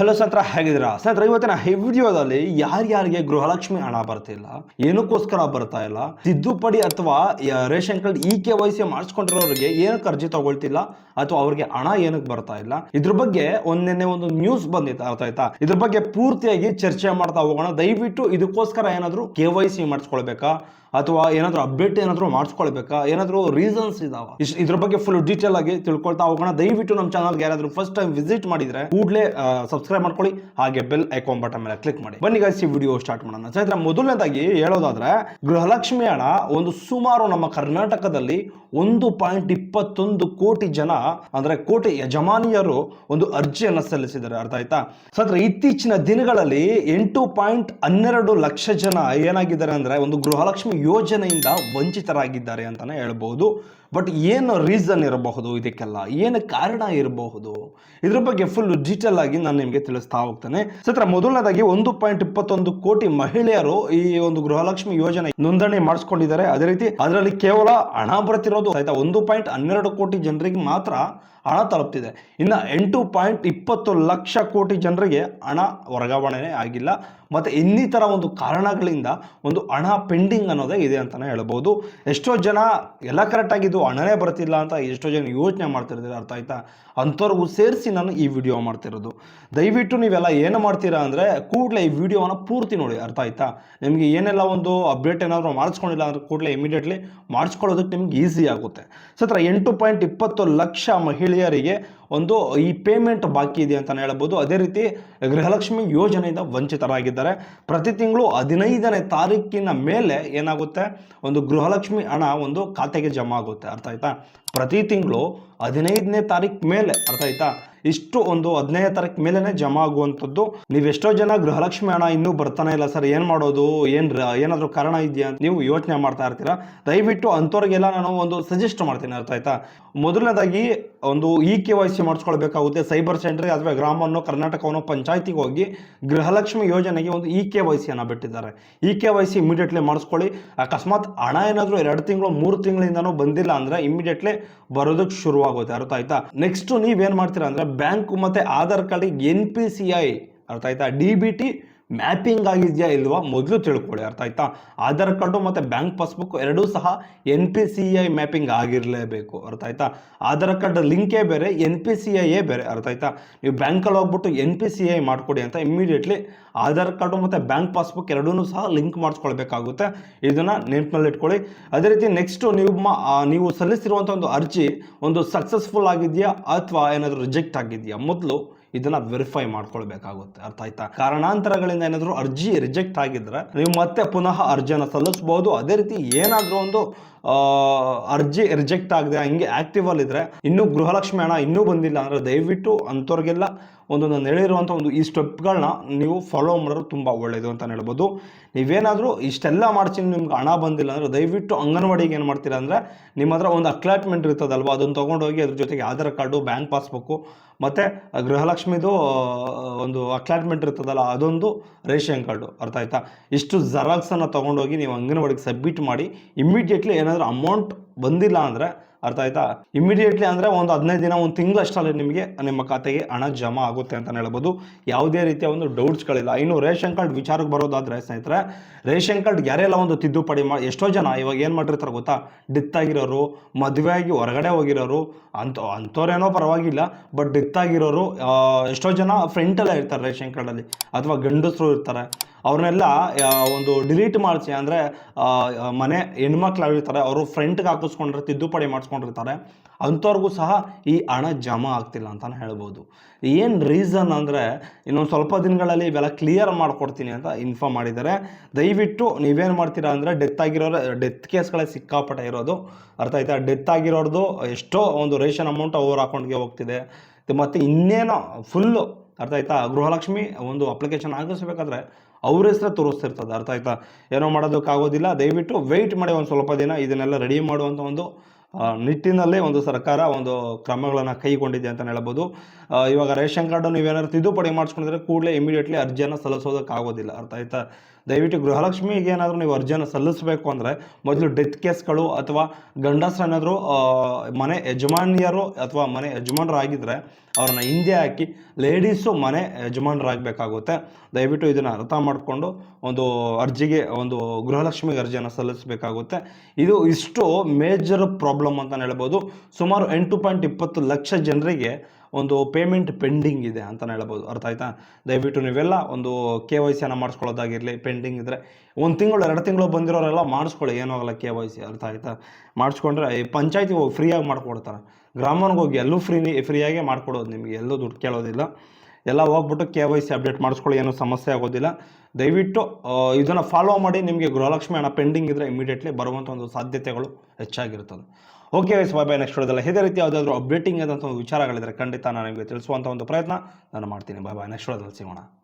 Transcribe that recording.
Hello ಸ್ನೇಹಿತರ, ಹೇಗಿದ್ದೀರಾ? ಸಂತ್ರ ಇವತ್ತಿನ ಈ ವಿಡಿಯೋದಲ್ಲಿ ಯಾರ್ಯಾರಿಗೆ ಗೃಹಲಕ್ಷ್ಮಿ ಹಣ ಬರ್ತಿಲ್ಲ ಏನಕ್ಕೋಸ್ಕರ ಬರ್ತಾ ಇಲ್ಲ, ತಿದ್ದುಪಡಿ ಅಥವಾ ration card E K Y C ಮಾಡಿಸ್ಕೊಂಡಿರೋರಿಗೆ ಏನಕ್ಕೆ ಅರ್ಜಿ ತಗೊಳ್ತಿಲ್ಲ, ಅಥವಾ ಅವ್ರಿಗೆ ಹಣ ಏನಕ್ಕೆ ಬರ್ತಾ ಇಲ್ಲ, ಇದ್ರ ಬಗ್ಗೆ ಒಂದೆನೆ ಒಂದು ನ್ಯೂಸ್ ಬಂದಿತ್ತು, ಅರ್ಥ ಆಯ್ತಾ? ಇದ್ರ ಬಗ್ಗೆ ಪೂರ್ತಿಯಾಗಿ ಚರ್ಚೆ ಮಾಡ್ತಾ ಹೋಗೋಣ. ದಯವಿಟ್ಟು ಇದಕ್ಕೋಸ್ಕರ ಏನಾದರೂ ಕೆ ವೈ ಸಿ ಮಾಡಿಸ್ಕೊಳ್ಬೇಕಾ? ಅಥವಾ ಏನಾದರೂ ಅಪ್ಡೇಟ್ ಏನಾದರೂ ಮಾಡಿಸ್ಕೊಳ್ಬೇಕಾ? ಏನಾದರೂ ರೀಸನ್ಸ್ ಇದಾವ? ಇದ್ರ ಬಗ್ಗೆ ಫುಲ್ ಡೀಟೇಲ್ ಆಗಿ ತಿಳ್ಕೊಳ್ತಾ ಹೋಗೋಣ. ದಯವಿಟ್ಟು ನಮ್ಮ ಚಾನಲ್ಗೆ ಯಾರಾದರೂ ಫಸ್ಟ್ ಟೈಮ್ ವಿಸಿಟ್ ಮಾಡಿದ್ರೆ ಕೂಡಲೇ ಸಬ್ಸ್ಕ್ರೈಬ್ ಮಾಡ್ಕೊಳ್ಳಿ. ಹಾಗೆ ಬೆಲ್ ಐಕಾನ್ ಬಟನ್ ಮೇಲೆ ಕ್ಲಿಕ್ ಮಾಡಿ. ಬನ್ನಿ guys, ಈ ವಿಡಿಯೋ ಸ್ಟಾರ್ಟ್ ಮಾಡೋಣ. ಸ್ನೇಹಿತರೆ ಮೊದಲನೇದಾಗಿ ಹೇಳೋದಾದ್ರೆ ಗೃಹಲಕ್ಷ್ಮಿ ಹಣ ಒಂದು ಸುಮಾರು ನಮ್ಮ ಕರ್ನಾಟಕದಲ್ಲಿ ಒಂದು ಪಾಯಿಂಟ್ ಇಪ್ಪತ್ತೊಂದು ಕೋಟಿ ಜನ ಅಂದ್ರೆ ಕೋಟಿ ಯಜಮಾನಿಯರು ಒಂದು ಅರ್ಜಿಯನ್ನು ಸಲ್ಲಿಸಿದ್ದಾರೆ. ಅರ್ಥ ಆಯ್ತಾ? ಸತ್ರ ಇತ್ತೀಚಿನ ದಿನಗಳಲ್ಲಿ ಎಂಟು ಪಾಯಿಂಟ್ ಹನ್ನೆರಡು ಲಕ್ಷ ಜನ ಏನಾಗಿದ್ದಾರೆ ಅಂದ್ರೆ ಒಂದು ಗೃಹಲಕ್ಷ್ಮಿ ಯೋಜನೆಯಿಂದ ವಂಚಿತರಾಗಿದ್ದಾರೆ ಅಂತಾನೆ ಹೇಳ್ಬಹುದು ಬಟ್ ಏನು ರೀಸನ್ ಇರಬಹುದು ಇದಕ್ಕೆಲ್ಲ? ಏನು ಕಾರಣ ಇರಬಹುದು? ಇದ್ರ ಬಗ್ಗೆ ಫುಲ್ ಡೀಟೇಲ್ ಆಗಿ ನಾನು ನಿಮಗೆ ತಿಳಿಸ್ತಾ ಹೋಗ್ತೇನೆ. ಸತ್ರ, ಮೊದಲನೇದಾಗಿ ಒಂದು ಪಾಯಿಂಟ್ ಇಪ್ಪತ್ತೊಂದು ಕೋಟಿ ಮಹಿಳೆಯರು ಈ ಒಂದು ಗೃಹಲಕ್ಷ್ಮಿ ಯೋಜನೆ ನೋಂದಣಿ ಮಾಡಿಸ್ಕೊಂಡಿದ್ದಾರೆ. ಅದೇ ರೀತಿ ಅದರಲ್ಲಿ ಕೇವಲ ಹಣ ಬರ್ತಿರೋದು ಆಯ್ತಾ ಒಂದು ಪಾಯಿಂಟ್ ಹನ್ನೆರಡು ಕೋಟಿ ಜನರಿಗೆ ಮಾತ್ರ ಹಣ ತಲುಪ್ತಿದೆ. ಇನ್ನು ಎಂಟು ಪಾಯಿಂಟ್ ಇಪ್ಪತ್ತು ಲಕ್ಷ ಕೋಟಿ ಜನರಿಗೆ ಹಣ ವರ್ಗಾವಣೆ ಆಗಿಲ್ಲ. ಮತ್ತು ಇನ್ನಿತರ ಒಂದು ಕಾರಣಗಳಿಂದ ಒಂದು ಹಣ ಪೆಂಡಿಂಗ್ ಅನ್ನೋದೇ ಇದೆ ಅಂತಲೇ ಹೇಳ್ಬೋದು. ಎಷ್ಟೋ ಜನ ಎಲ್ಲ ಕರೆಕ್ಟಾಗಿದ್ದು ಹಣನೇ ಬರ್ತಿಲ್ಲ ಅಂತ ಎಷ್ಟೋ ಜನ ಯೋಚನೆ ಮಾಡ್ತಿರ್ತಾರೆ, ಅರ್ಥ ಆಯ್ತಾ? ಅಂಥವ್ರಿಗೂ ಸೇರಿಸಿ ನಾನು ಈ ವಿಡಿಯೋ ಮಾಡ್ತಿರೋದು. ದಯವಿಟ್ಟು ನೀವೆಲ್ಲ ಏನು ಮಾಡ್ತೀರಾ ಅಂದರೆ ಕೂಡಲೇ ಈ ವಿಡಿಯೋನ ಪೂರ್ತಿ ನೋಡಿ, ಅರ್ಥ ಆಯ್ತಾ? ನಿಮಗೆ ಏನೆಲ್ಲ ಒಂದು ಅಪ್ಡೇಟ್ ಏನಾದರೂ ಮಾಡಿಸ್ಕೊಂಡಿಲ್ಲ ಅಂದ್ರೆ ಕೂಡಲೇ ಇಮಿಡಿಯೇಟ್ಲಿ ಮಾಡಿಸ್ಕೊಳ್ಳೋದಕ್ಕೆ ನಿಮ್ಗೆ ಈಸಿ ಆಗುತ್ತೆ. ಸತ್ರ ಎಂಟು ಪಾಯಿಂಟ್ ಇಪ್ಪತ್ತು ಲಕ್ಷ ಮಹಿಳೆಯರಿಗೆ ಒಂದು ಈ ಪೇಮೆಂಟ್ ಬಾಕಿ ಇದೆ ಅಂತಲೇ ಹೇಳ್ಬೋದು. ಅದೇ ರೀತಿ ಗೃಹಲಕ್ಷ್ಮಿ ಯೋಜನೆಯಿಂದ ವಂಚಿತರಾಗಿದ್ದಾರೆ. ಪ್ರತಿ ತಿಂಗಳು ಹದಿನೈದನೇ ತಾರೀಕಿನ ಮೇಲೆ ಏನಾಗುತ್ತೆ? ಒಂದು ಗೃಹಲಕ್ಷ್ಮಿ ಹಣ ಒಂದು ಖಾತೆಗೆ ಜಮಾ ಆಗುತ್ತೆ. ಅರ್ಥ ಆಯ್ತಾ? ಪ್ರತಿ ತಿಂಗಳು ಹದಿನೈದನೇ ತಾರೀಕು ಮೇಲೆ. ಅರ್ಥ ಆಯ್ತಾ? ಇಷ್ಟು ಒಂದು ಹದಿನೈದು ತಾರೀಕು ಮೇಲೇ ಜಮಾ ಆಗುವಂಥದ್ದು. ನೀವೆಷ್ಟೋ ಜನ ಗೃಹಲಕ್ಷ್ಮಿ ಹಣ ಇನ್ನೂ ಬರ್ತಾನೆ ಇಲ್ಲ ಸರ್, ಏನು ಮಾಡೋದು? ಏನು ಏನಾದರೂ ಕಾರಣ ಇದೆಯಾ ನೀವು ಯೋಚನೆ ಮಾಡ್ತಾ ಇರ್ತೀರಾ? ದಯವಿಟ್ಟು ಅಂಥವ್ರಿಗೆಲ್ಲ ನಾನು ಒಂದು ಸಜೆಸ್ಟ್ ಮಾಡ್ತೀನಿ, ಅರ್ಥ ಆಯ್ತಾ? ಮೊದಲನೇದಾಗಿ ಒಂದು ಇ ಕೆ ವೈ ಸಿ ಮಾಡಿಸ್ಕೊಳ್ಬೇಕಾಗುತ್ತೆ. ಸೈಬರ್ ಸೆಂಟ್ರಿಗೆ ಅಥವಾ ಗ್ರಾಮವನ್ನು, ಕರ್ನಾಟಕವನ್ನು ಪಂಚಾಯತಿಗೆ ಹೋಗಿ ಗೃಹಲಕ್ಷ್ಮಿ ಯೋಜನೆಗೆ ಒಂದು ಇ ಕೆ ವೈ ಸಿಯನ್ನು ಬಿಟ್ಟಿದ್ದಾರೆ. E K Y C immediately ಮಾಡಿಸ್ಕೊಳ್ಳಿ. ಅಕಸ್ಮಾತ್ ಹಣ ಏನಾದರೂ ಎರಡು ತಿಂಗಳು, ಮೂರು ತಿಂಗಳಿಂದನೂ ಬಂದಿಲ್ಲ ಅಂದರೆ ಇಮಿಡಿಯೇಟ್ಲಿ ಬರೋದಕ್ಕೆ ಶುರುವಾಗುತ್ತೆ, ಅರ್ಥ ಆಯ್ತಾ? ನೆಕ್ಸ್ಟ್ ನೀವೇನು ಮಾಡ್ತೀರಾ ಅಂದರೆ ಬ್ಯಾಂಕ್ ಮತ್ತು ಆಧಾರ್ ಕಾರ್ಡಿಗೆ ಎನ್ ಪಿ ಸಿ ಐ ಅರ್ಥ ಆಯ್ತಾ ಡಿ ಬಿ ಟಿ ಮ್ಯಾಪಿಂಗ್ ಆಗಿದೆಯಾ ಇಲ್ವಾ ಮೊದಲು ತಿಳ್ಕೊಳ್ಳಿ ಅರ್ಥ ಆಯ್ತಾ? ಆಧಾರ್ ಕಾರ್ಡು ಮತ್ತು ಬ್ಯಾಂಕ್ ಪಾಸ್ಬುಕ್ ಎರಡೂ ಸಹ N P C I mapping ಆಗಿರಲೇಬೇಕು, ಅರ್ಥ ಆಯ್ತಾ? ಆಧಾರ್ ಕಾರ್ಡ್ ಲಿಂಕೇ ಬೇರೆ, ಎನ್ ಪಿ ಸಿ ಐಯೇ ಬೇರೆ, ಅರ್ಥ ಆಯ್ತಾ? ನೀವು ಬ್ಯಾಂಕಲ್ಲಿ ಹೋಗ್ಬಿಟ್ಟು ಎನ್ ಪಿ ಸಿ ಐ ಮಾಡಿಕೊಡಿ ಅಂತ ಇಮಿಡಿಯೇಟ್ಲಿ ಆಧಾರ್ ಕಾರ್ಡು ಮತ್ತು ಬ್ಯಾಂಕ್ ಪಾಸ್ಬುಕ್ ಎರಡೂ ಸಹ ಲಿಂಕ್ ಮಾಡಿಸ್ಕೊಳ್ಬೇಕಾಗುತ್ತೆ. ಇದನ್ನು ನೆನಪಿನಲ್ಲಿ ಇಟ್ಕೊಳ್ಳಿ ಅದೇ ರೀತಿ ನೆಕ್ಸ್ಟು ನೀವು ನೀವು ಸಲ್ಲಿಸಿರುವಂಥ ಒಂದು ಅರ್ಜಿ ಒಂದು ಸಕ್ಸಸ್ಫುಲ್ ಆಗಿದೆಯಾ ಅಥವಾ ಏನಾದರೂ ರಿಜೆಕ್ಟ್ ಆಗಿದೆಯಾ? ಮೊದಲು ಇದನ್ನ ವೆರಿಫೈ ಮಾಡ್ಕೊಳ್ಬೇಕಾಗುತ್ತೆ. ಅರ್ಥ ಆಯ್ತಾ? ಕಾರಣಾಂತರಗಳಿಂದ ಏನಾದರೂ ಅರ್ಜಿ ರಿಜೆಕ್ಟ್ ಆಗಿದ್ರೆ ನೀವು ಮತ್ತೆ ಪುನಃ ಅರ್ಜಿಯನ್ನು ಸಲ್ಲಿಸಬಹುದು ಅದೇ ರೀತಿ ಏನಾದರೂ ಒಂದು ಅರ್ಜಿ ರಿಜೆಕ್ಟ್ ಆಗಿದೆ, ಹಂಗೆ ಆಕ್ಟಿವ್ ಇದ್ರೆ ಇನ್ನೂ ಗೃಹಲಕ್ಷ್ಮಿ ಹಣ ಇನ್ನೂ ಬಂದಿಲ್ಲ ಅಂದ್ರೆ ದಯವಿಟ್ಟು ಅಂಥವ್ರಿಗೆಲ್ಲ ಒಂದು ನಾನು ಹೇಳಿರುವಂಥ ಒಂದು ಈ ಸ್ಟೆಪ್ಗಳನ್ನ ನೀವು ಫಾಲೋ ಮಾಡೋದು ತುಂಬ ಒಳ್ಳೆಯದು ಅಂತ ಹೇಳ್ಬೋದು. ನೀವೇನಾದರೂ ಇಷ್ಟೆಲ್ಲ ಮಾಡ್ತೀನಿ, ನಿಮ್ಗೆ ಹಣ ಬಂದಿಲ್ಲ ಅಂದರೆ ದಯವಿಟ್ಟು ಅಂಗನವಾಡಿಗೆ ಏನು ಮಾಡ್ತೀರಾ ಅಂದರೆ ನಿಮ್ಮ ಹತ್ರ ಒಂದು ಅಕ್ಲಾಟ್ಮೆಂಟ್ ಇರ್ತದಲ್ವ, ಅದನ್ನು ತೊಗೊಂಡೋಗಿ ಅದ್ರ ಜೊತೆಗೆ ಆಧಾರ್ ಕಾರ್ಡು, ಬ್ಯಾಂಕ್ ಪಾಸ್ಬುಕ್ಕು, ಮತ್ತು ಗೃಹಲಕ್ಷ್ಮಿದು ಒಂದು ಅಕ್ಲಾಟ್ಮೆಂಟ್ ಇರ್ತದಲ್ಲ, ಅದೊಂದು ರೇಷನ್ ಕಾರ್ಡು, ಅರ್ಥ ಆಯ್ತಾ? ಇಷ್ಟು ಜೆರಾಕ್ಸನ್ನು ತೊಗೊಂಡೋಗಿ ನೀವು ಅಂಗನವಾಡಿಗೆ ಸಬ್ಮಿಟ್ ಮಾಡಿ ಇಮ್ಮಿಡಿಯೇಟ್ಲಿ ಏನಾದರೂ ಅಮೌಂಟ್ ಬಂದಿಲ್ಲ ಅಂದರೆ ಅರ್ಥ ಆಯ್ತಾ? ಇಮಿಡಿಯೇಟ್ಲಿ ಅಂದರೆ ಒಂದು ಹದಿನೈದು ದಿನ, ಒಂದು ತಿಂಗಳಷ್ಟರಲ್ಲಿ ನಿಮಗೆ ನಿಮ್ಮ ಖಾತೆಗೆ ಹಣ ಜಮಾ ಆಗುತ್ತೆ ಅಂತ ಹೇಳ್ಬೋದು. ಯಾವುದೇ ರೀತಿಯ ಒಂದು ಡೌಟ್ಸ್ಗಳಿಲ್ಲ ಇನ್ನು ರೇಷನ್ ಕಾರ್ಡ್ ವಿಚಾರಕ್ಕೆ ಬರೋದಾದರೆ ಸ್ನೇಹಿತರೆ, ರೇಷನ್ ಕಾರ್ಡ್ ಯಾರೆಲ್ಲ ಒಂದು ತಿದ್ದುಪಡಿ ಮಾಡಿ ಎಷ್ಟೋ ಜನ ಇವಾಗ ಏನು ಮಾಡಿರ್ತಾರೆ ಗೊತ್ತಾ? ಡೆತ್ ಆಗಿರೋರು ಮದುವೆ ಹೊರಗಡೆ ಹೋಗಿರೋರು ಅಂತ ಅಂಥವ್ರೇನೋ ಪರವಾಗಿಲ್ಲ ಬಟ್ ಡೆತ್ ಆಗಿರೋರು ಎಷ್ಟೋ ಜನ ಫ್ರೆಂಟಲ್ಲೇ ಇರ್ತಾರೆ ರೇಷನ್ ಕಾರ್ಡಲ್ಲಿ. ಅಥವಾ ಗಂಡಸರು ಇರ್ತಾರೆ. ಅವ್ರನ್ನೆಲ್ಲ ಒಂದು ಡಿಲೀಟ್ ಮಾಡಿಸಿ, ಅಂದರೆ ಮನೆ ಹೆಣ್ಮಕ್ಳಾಗಿರ್ತಾರೆ ಅವರು ಫ್ರಂಟ್ಗೆ ಹಾಕಿಸ್ಕೊಂಡ್ರೆ ತಿದ್ದುಪಡಿ ಮಾಡಿಸ್ಕೊಂಡಿರ್ತಾರೆ, ಅಂಥವ್ರಿಗೂ ಸಹ ಈ ಹಣ ಜಮಾ ಆಗ್ತಿಲ್ಲ ಅಂತಲೇ ಹೇಳ್ಬೋದು. ಏನು ರೀಸನ್ ಅಂದರೆ, ಇನ್ನೊಂದು ಸ್ವಲ್ಪ ದಿನಗಳಲ್ಲಿ ಇವೆಲ್ಲ ಕ್ಲಿಯರ್ ಮಾಡಿಕೊಡ್ತೀನಿ ಅಂತ ಇನ್ಫಾರ್ಮ್ ಮಾಡಿದ್ದಾರೆ. ದಯವಿಟ್ಟು ನೀವೇನು ಮಾಡ್ತೀರಾ ಅಂದರೆ ಡೆತ್ ಆಗಿರೋರ ಡೆತ್ ಕೇಸ್ಗಳೇ ಸಿಕ್ಕಾಪಟ್ಟೆ ಇರೋದು. ಅರ್ಥ ಆಯ್ತಾ? ಡೆತ್ ಆಗಿರೋರ್ದು ಎಷ್ಟೋ ಒಂದು ರೇಷನ್ ಅಮೌಂಟ್ ಅವ್ರ ಅಕೌಂಟ್ಗೆ ಹೋಗ್ತಿದೆ. ಮತ್ತು ಇನ್ನೇನೋ ಫುಲ್ಲು ಅರ್ಥ ಆಯ್ತಾ? ಗೃಹಲಕ್ಷ್ಮಿ ಒಂದು ಅಪ್ಲಿಕೇಶನ್ ಆಗಿಸ್ಬೇಕಾದ್ರೆ ಅವ್ರ ಹೆಸರು ತೋರಿಸ್ತಿರ್ತದೆ, ಅರ್ಥ ಆಯ್ತಾ? ಏನೋ ಮಾಡೋದಕ್ಕಾಗೋದಿಲ್ಲ, ದಯವಿಟ್ಟು ವೆಯ್ಟ್ ಮಾಡಿ ಒಂದು ಸ್ವಲ್ಪ ದಿನ ಇದನ್ನೆಲ್ಲ ರೆಡಿ ಮಾಡುವಂಥ ಒಂದು ನಿಟ್ಟಿನಲ್ಲೇ ಒಂದು ಸರ್ಕಾರ ಒಂದು ಕ್ರಮಗಳನ್ನು ಕೈಗೊಂಡಿದೆ ಅಂತ ಹೇಳ್ಬೋದು. ಇವಾಗ ರೇಷನ್ ಕಾರ್ಡು ನೀವೇನಾದ್ರು ತಿದ್ದುಪಡಿ ಮಾಡಿಸ್ಕೊಂಡಿದ್ರೆ ಕೂಡಲೇ ಇಮಿಡಿಯೇಟ್ಲಿ ಅರ್ಜಿಯನ್ನು ಸಲ್ಲಿಸೋದಕ್ಕಾಗೋದಿಲ್ಲ, ಅರ್ಥ ಆಯ್ತಾ? ದಯವಿಟ್ಟು ಗೃಹಲಕ್ಷ್ಮಿಗೆ ಏನಾದರೂ ನೀವು ಅರ್ಜಿಯನ್ನು ಸಲ್ಲಿಸಬೇಕು ಅಂದರೆ ಮೊದಲು ಡೆತ್ ಕೇಸ್ಗಳು ಅಥವಾ ಗಂಡಸರು ಏನಾದರೂ ಮನೆ ಯಜಮಾನಿಯರು ಅಥವಾ ಮನೆ ಯಜಮಾನರಾಗಿದ್ದರೆ ಅವ್ರನ್ನ ಹಿಂದೆ ಹಾಕಿ ಲೇಡೀಸು ಮನೆ ಯಜಮಾನರಾಗಬೇಕಾಗುತ್ತೆ. ದಯವಿಟ್ಟು ಇದನ್ನು ಅರ್ಥ ಮಾಡಿಕೊಂಡು ಒಂದು ಅರ್ಜಿಗೆ, ಒಂದು ಗೃಹಲಕ್ಷ್ಮಿಗೆ ಅರ್ಜಿಯನ್ನು ಸಲ್ಲಿಸಬೇಕಾಗುತ್ತೆ. ಇದು ಇಷ್ಟು ಮೇಜರ್ ಪ್ರಾಬ್ಲಮ್ ಅಂತ ಹೇಳ್ಬೋದು. ಸುಮಾರು ಎಂಟು ಪಾಯಿಂಟ್ ಇಪ್ಪತ್ತು ಲಕ್ಷ ಜನರಿಗೆ ಒಂದು ಪೇಮೆಂಟ್ ಪೆಂಡಿಂಗ್ ಇದೆ ಅಂತಲೇ ಹೇಳ್ಬೋದು. ಅರ್ಥ ಆಯ್ತಾ? ದಯವಿಟ್ಟು ನೀವೆಲ್ಲ ಒಂದು ಕೆ ವೈ ಸಿಯನ್ನು ಮಾಡಿಸ್ಕೊಳ್ಳೋದಾಗಿರಲಿ ಪೆಂಡಿಂಗ್ ಇದ್ದರೆ ಒಂದು ತಿಂಗಳು, ಎರಡು ತಿಂಗಳು ಬಂದಿರೋರೆಲ್ಲ ಮಾಡಿಸ್ಕೊಳ್ಳಿ. ಏನೂ ಆಗಲ್ಲ ಕೆ ವೈ ಸಿ ಅರ್ಥ ಆಯ್ತಾ? ಮಾಡಿಸ್ಕೊಂಡ್ರೆ ಈ ಪಂಚಾಯತಿಗೆ ಹೋಗಿ ಫ್ರೀಯಾಗಿ ಮಾಡಿಕೊಡ್ತಾರೆ. ಗ್ರಾಮನಿಗೆ ಹೋಗಿ ಎಲ್ಲೂ ಫ್ರೀ ಫ್ರೀಯಾಗೇ ಮಾಡಿಕೊಡೋದು ನಿಮಗೆ. ಎಲ್ಲೂ ದುಡ್ಡು ಕೇಳೋದಿಲ್ಲ. ಎಲ್ಲ ಹೋಗ್ಬಿಟ್ಟು ಕೆ ವೈ ಸಿ ಅಪ್ಡೇಟ್ ಮಾಡಿಸ್ಕೊಳ್ಳಿ, ಏನೂ ಸಮಸ್ಯೆ ಆಗೋದಿಲ್ಲ. ದಯವಿಟ್ಟು ಇದನ್ನು ಫಾಲೋ ಮಾಡಿ, ನಿಮಗೆ ಗೃಹಲಕ್ಷ್ಮಿ ಹಣ ಪೆಂಡಿಂಗ್ ಇದ್ದರೆ ಇಮಿಡಿಯೇಟ್ಲಿ ಬರುವಂಥ ಒಂದು ಸಾಧ್ಯತೆಗಳು ಹೆಚ್ಚಾಗಿರ್ತದೆ. Okay wise bye bye next ವಿಡಿಯೋದಲ್ಲಿ ಇದೇ ರೀತಿ ಯಾವುದಾದ್ರೂ ಅಪ್ಡೇಟಿಂಗ್ ಆದಂಥ ಒಂದು ವಿಚಾರಗಳಿದ್ರೆ ಖಂಡಿತ ನಾನು ನಿಮಗೆ ತಿಳಿಸುವಂಥ ಒಂದು ಪ್ರಯತ್ನ ನಾನು ಮಾಡ್ತೀನಿ. ಬಾಯ್ ಬಾಯ್ ನೆಕ್ಸ್ಟ್ ವಿಡಿಯೋದಲ್ಲಿ ಸಿಗೋಣ.